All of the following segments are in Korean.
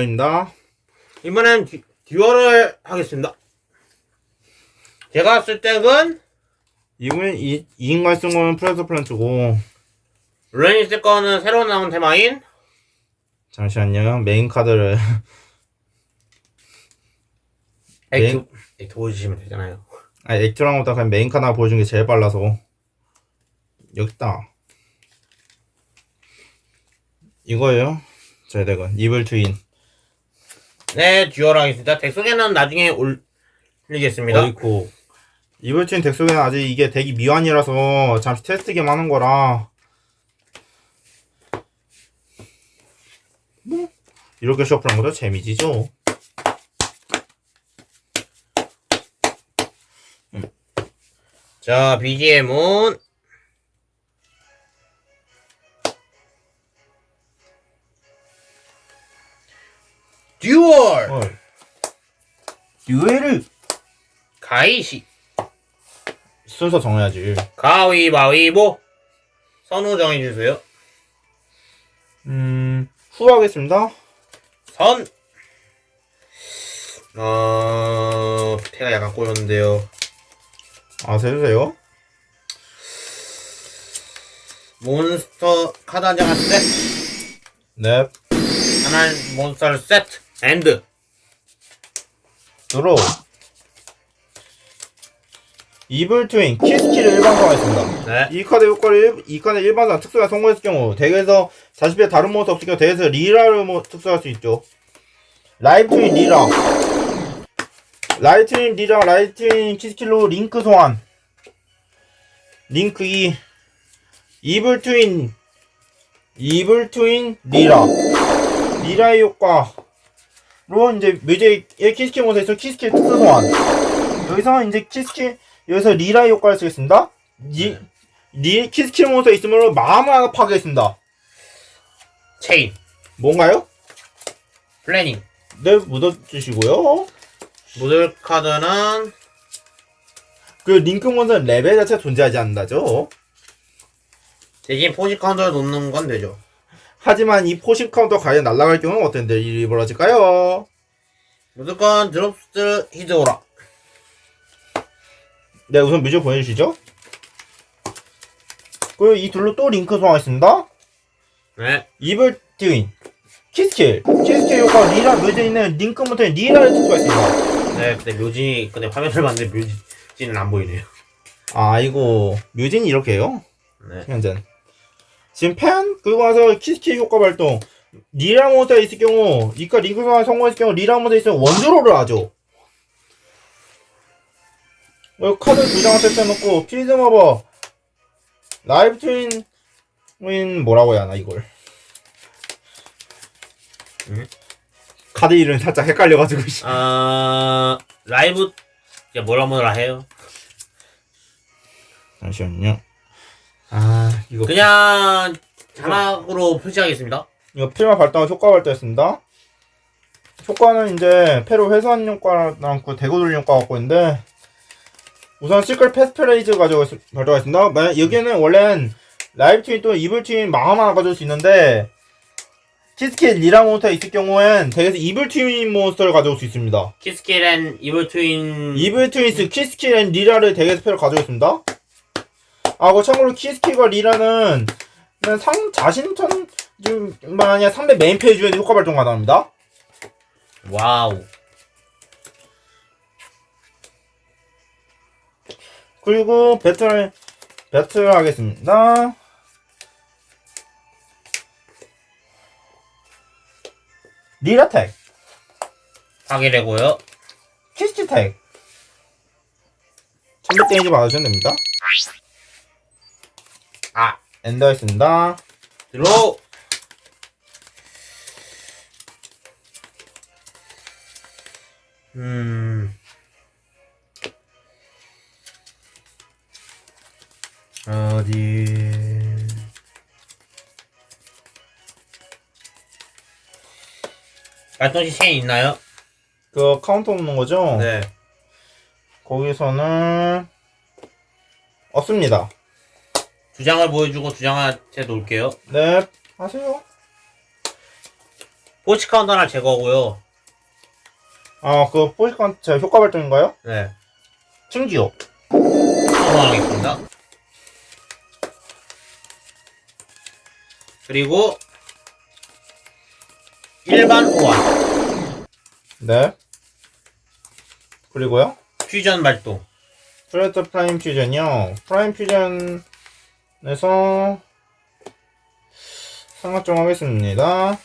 런입니다. 이번엔 듀, 듀얼을 하겠습니다. 제가 쓸 덱은 이번엔 2, 인갈 쓴 거는 프레스 플랜트고, 런이 쓸 거는 새로 나온 테마인 잠시만요. 메인 카드를. 액트, 액트 보여주시면 되잖아요. 아, 액트랑 보다 그냥 메인 카드 하나 보여준 게 제일 빨라서. 여기다. 이거예요. 제 덱은. 이블 트윈. 네, 듀얼 하겠습니다. 덱 소개는 나중에 올리겠습니다. 어이쿠. 이블 트윈 덱 속에는 아직 이게 덱이 미완이라서 잠시 테스트 겸 하는 거라. 뭐, 이렇게 셔플한 것도 재미지죠. 자, BGM은 듀얼 헐. 듀에르! 가이시 순서 정해야지. 가위바위보 선우 정해주세요. 음, 후 하겠습니다. 선 어... 패가 약간 꼬였는데요. 아, 세주세요. 몬스터 카드 한 장한 셋. 네. 하나는 몬스터 세트. 엔드. 드로우. 이블 트윈, 키스키를 일반화하겠습니다. 네. 이 카드 효과를 일, 이 카드 일반화 특수가 성공했을 경우 덱에서 자신의 다른 몬스터 없을 경우 덱에서 리라를 뭐 특수할 수 있죠. 라이브 트윈 리라. 라이트 트윈 리라, 라이트 트윈 키스킬로 링크 소환. 링크 2. 이블 트윈. 이블 트윈 리라. 리라의 효과. 로 이제 뮤직 키스킬 몬스터에서 키스킬 특수 소환. 여기서 이제 키스킬 여기서 리라의 효과를 쓰겠습니다. 리, 리 키스킬 몬스터 있으므로 마음을 하나 파괴했습니다. 체인. 뭔가요? 플래닝. 네, 묻어주시고요. 모델 카드는 그 링크 몬스터는 레벨 자체가 존재하지 않는다죠. 대신 포지 카운터를 놓는 건 되죠. 하지만 이 포신 카운터 과연 날아갈 경우는 어떤 일이 벌어질까요? 무조건 드롭스 히드오라. 네, 우선 뮤직 보내주시죠. 그리고 이 둘로 또 링크 소환했습니다. 네. 이블 트윈, 키스킬, 키스킬 효과 리라 뮤직에 있는 링크 몬스터에 리라를 특수했습니다. 네, 근데 묘진이, 근데 화면을 봤는데 묘진은 안 보이네요. 아이고 뮤진이 이렇게 해요. 네. 현재 지금 펜 그리고 나서 키스키 효과 발동 리라 모드가 있을 경우 이까 링크 상황 성공했을 경우 리라 모드에 있으면 원드로를 하죠 어, 카드 두 장을 세트해놓고 오버 라이브 트윈 뭐라고 해야 하나 이걸 음? 카드 이름 살짝 헷갈려가지고 씨. 아, 라이브, 뭐라 뭐라 해요? 잠시만요 아 이거 그냥 자막으로 표시하겠습니다. 이거 필마 발동 효과 발동했습니다. 효과는 이제 패로 회수한 효과 남고 대고 돌린 효과 갖고 있는데 우선 시클 패스페레이즈 가지고 있- 발동했습니다. 만약 여기에는 원래는 라이브 트윈 또 이블 트윈 마음 하나 가져올 수 있는데 키스킷 리라 몬스터 있을 경우엔 덱에서 이블 트윈 몬스터를 가져올 수 있습니다. 키스킬 앤 이블 트윈. 이블 트윈스 키스킷 앤 리라를 덱에서 패로 가져오겠습니다. 아, 그 참고로 키스킷과 리라는 상 자신 전 좀만 아니라 상대 메인 페이지에 효과 발동 가능합니다. 와우. 그리고 배틀 배틀 하겠습니다. 리라텍, 파괴되고요. 키스티텍. 천백 데미지 받으시면 됩니다. 아, 엔더 했습니다. 드로우. 음. 어디. 발동시 체인 있나요? 그 카운터 없는 거죠? 네. 거기서는 없습니다. 두 장을 보여주고 두 장한테 놓을게요. 네, 하세요. 포치 카운터 하나 제거하고요. 아, 그 포시컨트 효과 발동인가요? 네. 층지요. 성공하겠습니다. 그리고 일반 호환 네. 그리고요. 퓨전 발동 프레터 프라임 퓨전이요. 프라임 퓨전 에서 상하점 하겠습니다.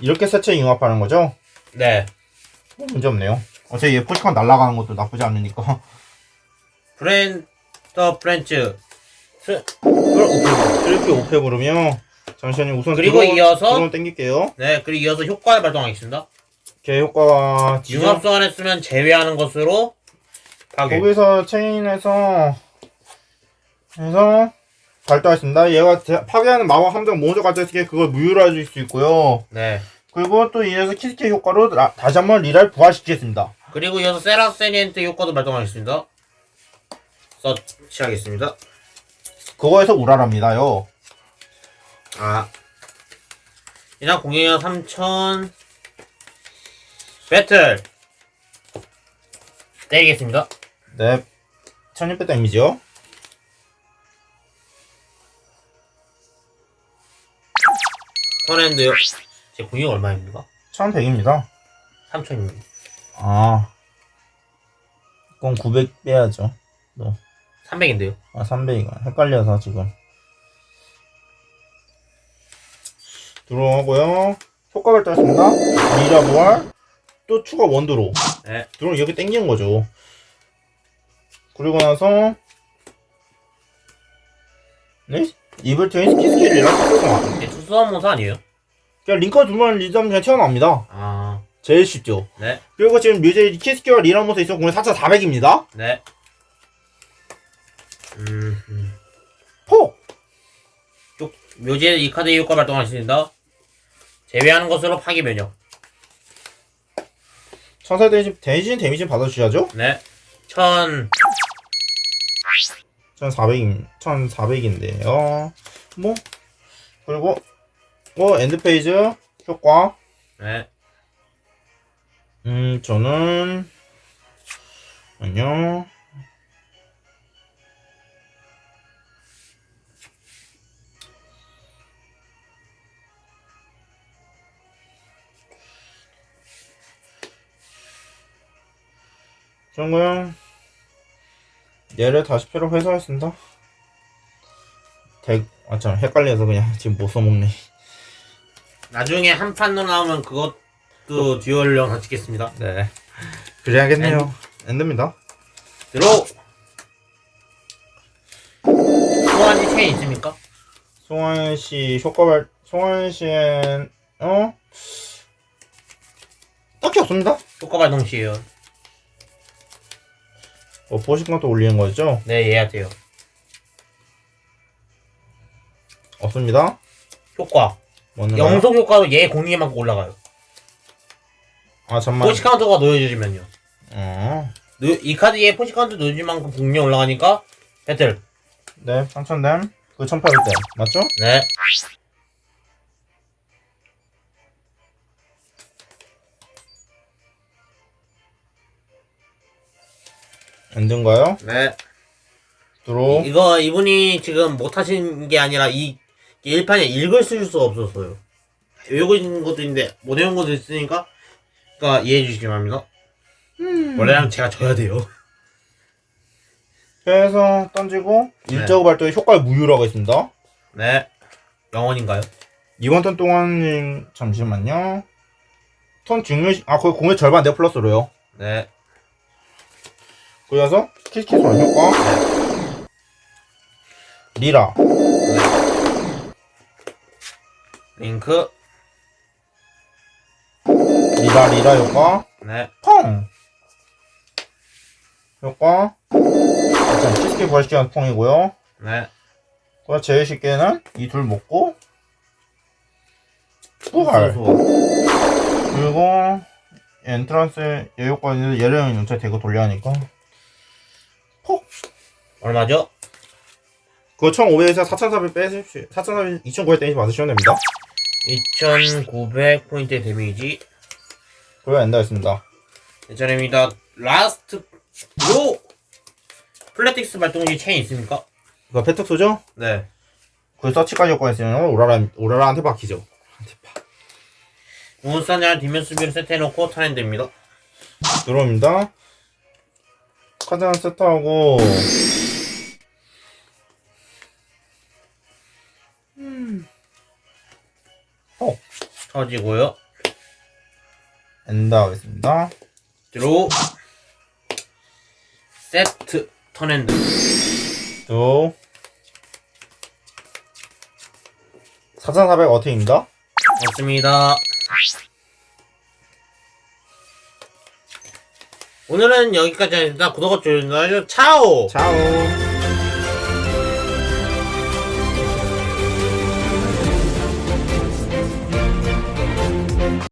이렇게 세체 융합하는 거죠? 네 뭐 문제 없네요. 어차피 얘 포시컨 날아가는 것도 나쁘지 않으니까. 브랜더 프렌츠 스 그걸 오픈 이렇게 오페 부르면 잠시만요. 우선 그리고 드론- 이어서- 드론 땡길게요. 네 그리고 이어서 효과를 발동하겠습니다 개 효과가 융합 소환을 쓰면 제외하는 것으로 파괴 거기서 체인에서 해서 발동했습니다. 얘가 대- 파괴하는 마법 함정 가졌을 때 그걸 무효로 해줄 수 있고요. 네 그리고 또 이어서 키스케 효과로 라- 다시 한번 리랄 부활시키겠습니다. 그리고 이어서 세라세니엔트 효과도 발동하겠습니다 서치하겠습니다 그거에서 우랄합니다요. 아 이상 공격력 3000 배틀 때리겠습니다 네. 1600 데미지요. 턴핸드요 제 공격 얼마입니까? 1100입니다. 3000입니다 아. 그럼 900 빼야죠. 300인데요 아, 300이가. 헷갈려서 지금. 들어오고요. 효과 발동했습니다. 미라 부활. 또 추가 원드로. 네 드론 이렇게 땡기는 거죠. 그리고 나서 네? 이블 트윈 스키스킬이랑 스킬성 이게 투수한 모사 아니에요? 그냥 링커 두번 리전 그냥 튀어나옵니다. 아 제일 쉽죠. 네, 그리고 지금 뮤제 키스키와 리라모스 있어 공연 4400입니다. 네. 음, 음. 폭! 쪽, 묘지에 이 카드의 효과 발동하십니다. 제외하는 것으로 파괴 면역. 천사 대신 대신 데미지 받아주셔야죠. 네. 천, 1400인 1400인데요. 뭐 그리고 뭐 엔드 페이지 효과 네. 음, 저는 안녕. 정구형 얘를 다시 패로 회수하겠습니다. 덱, 아, 참, 헷갈려서 그냥 지금 못 써먹네. 나중에 한 판도 나오면 그것도 듀얼령 다 찍겠습니다. 네. 그래야겠네요. 엔드입니다. 들어! 소환이 체인 있습니까? 송환 씨 효과 발 송환 씨엔 어 딱히 없습니다. 효과 발동 시에요. 뭐 보시건 또 올리는 거죠? 네, 얘한테요. 없습니다. 효과. 영속 효과로 얘 공격에만 올라가요. 아 잠만. 포시 카운터가 놓여지면요. 어. 놓- 이 카드에 포시 카운터 놓여질 만큼 공격 올라가니까 배틀. 네, 3000댐. 그 1800댐. 맞죠? 네. 엔드인가요? 네. 들어. 이- 이거 이분이 지금 못하신 게 아니라 이 일판에 읽을 수가 없었어요. 외우고 있는 것도 있는데 못 외운 것도 있으니까 그러니까 이해해 주시기 바랍니다. 원래는 제가 져야 돼요. 해서 던지고 네. 일자고 발동의 효과를 무효로 하겠습니다. 네. 영원인가요? 이번 턴 동안 잠시만요. 턴 중요 아 거의 공의 절반 내 플러스로요. 네. 그래서 키스키 소환 효과. 리라. 링크. 리라 리라 효과. 네. 펑! 효과. 일단 키스키 부활시키는 펑이고요. 네. 그리고 제일 쉽게는 이 둘 먹고 부활. 그리고 엔트란스 얘 효과 있는데 얘를 연차 대고 돌려야 하니까 얼마죠? 그거 1500에서 4400 빼십시오. 4400, 2900 떼지 받으시면 됩니다. 2900 포인트 데미지. 그리고 엔더였습니다. 예전입니다. 라스트 요 플래틱스 발동기 체인 있습니까? 이거 페톡소죠? 네. 그 서치까지 효과 있으면 오라라, 오라라한테 박히죠. 문산이랑 뒷면 수비를 세트해놓고 턴핸드입니다. 들어옵니다. 카드 하나 세트 하고 터지고요. 엔더 하겠습니다. 드로우 세트 턴핸드 또4400 어택입니다. 맞습니다. 오늘은 여기까지 하겠습니다. 구독과 좋아요 눌러주세요. 차오! 차오.